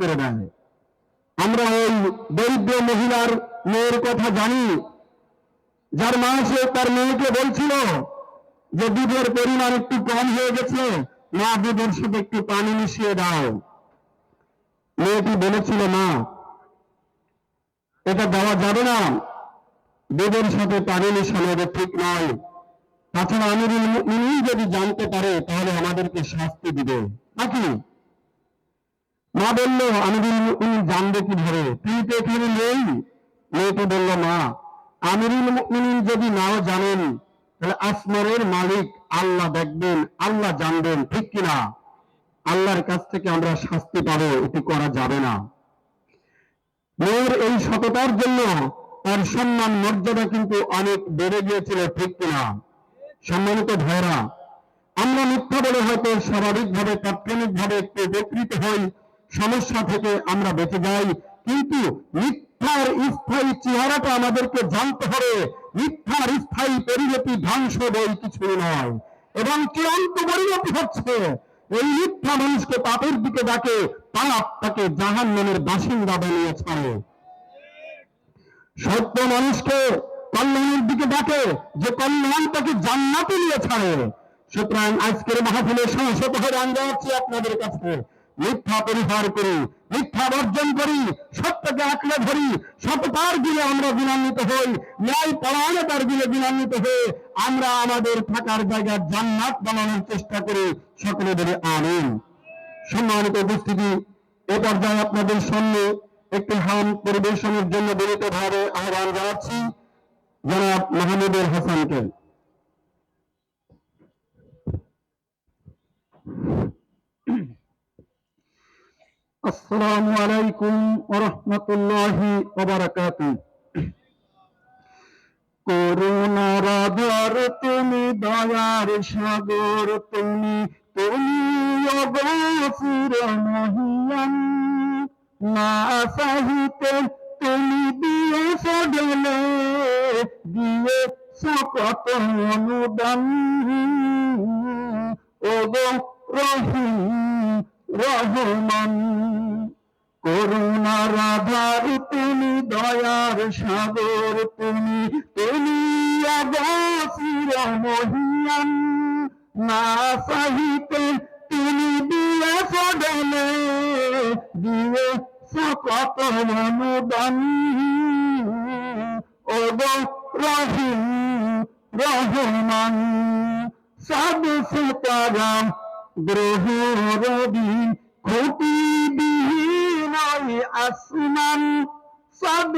করে দেয়। আমরা ওই দরিদ্র মহিলার মেয়ের কথা জানি, যার মা সে তার মেয়েকে বলছিল যে দুধের পরিমাণ একটু কম হয়ে গেছে, মা দুধের সাথে একটু পানি মিশিয়ে দাও। মেয়েটি বলেছিল, মা, এটা দেওয়া যাবে না। দুধের সাথে পানি মিশানো এটা ঠিক নয়। তাছাড়া আমি যদি জানতে পারে, তাহলে আমাদেরকে শাস্তি দিবে। নাকি? মা বলল আমিরুল মুমিনিন জানবে কীভাবে? তুই তো এখানে নেই। মেয়েটি বলল, মা, আমিরুল মুমিনিন যদি নাও জানেন, তাহলে আসমানের মালিক আল্লাহ দেখবেন, আল্লাহ জানবেন, ঠিক কিনা আল্লাহর কাছ থেকে আমরা শাস্তি পাবো, এটি করা যাবে না। মেয়ের এই সততার জন্য তার সম্মান, মর্যাদা কিন্তু অনেক বেড়ে গিয়েছিল, ঠিক কিনা সম্মানিত ভাইরা আমরা মিথ্যা বলে হয়তো স্বাভাবিকভাবে, তাৎক্ষণিকভাবে একটু উপকৃত হই। সমস্যা থেকে আমরা বেঁচে যাই। কিন্তু মিথ্যার স্থায়ী চেহারাটা আমাদেরকে জানতে হবে। মিথ্যার স্থায়ী পরিণতি ধ্বংস বই কিছু নয়। এবং চূড়ান্ত পরিণতি হচ্ছে? এই মিথ্যা মানুষকে পাপের দিকে ডাকে পাপ তাকে জাহান নামের বাসিন্দা বানিয়ে ছাড়ে। সত্য মানুষকে কল্যাণের দিকে ডাকে, যে কল্যাণ তাকে জান্নাতে নিয়ে ছাড়ে। সুতরাং আজকের মাহফিলের সংসদ হয়ে যাচ্ছি আপনাদের কাছে। মিথ্যা পরিহার করি, মিথ্যা বর্জন করি, সত্যকে আঁকড়ে ধরি, সততার দিলে আমরা বিনান্বিত হই, ন্যায় পরায়ণতার দিলে বিনান্বিত হয়ে আমরা আমাদের থাকার জায়গা জান্নাত বানানোর চেষ্টা করি। সকলে বলে আমিন। সম্মানিত উপস্থিতি, এ পর্যায়ে আপনাদের সামনে একটি হাম পরিবেশনের জন্য বিনীত ভাবে আহ্বান জানাচ্ছি, জনাব মাহমুদুল হাসানকে। আসসালামু আলাইকুম ওরহমতুল্লাহি ওবারাকাতু করুণা রাধার তুমি দয়ার সাগর, তুমি তুমি অগসির মহিয়ান না সাহিতে তুমি দিয়ে সডলে দিয়ে সকত অনুদান। ওগো রহিম, রহমান। রাধার তুমি দয়ার সাগর, তুমি তুমি অবসির মহিয়ান। না সাহিতে তুমি দিয়ে সডলে দিয়ে সকত অনুদান। ওগো রহিম, রহমান সব সীতারাম গ্রহ রবি, খুঁটি আসমান সব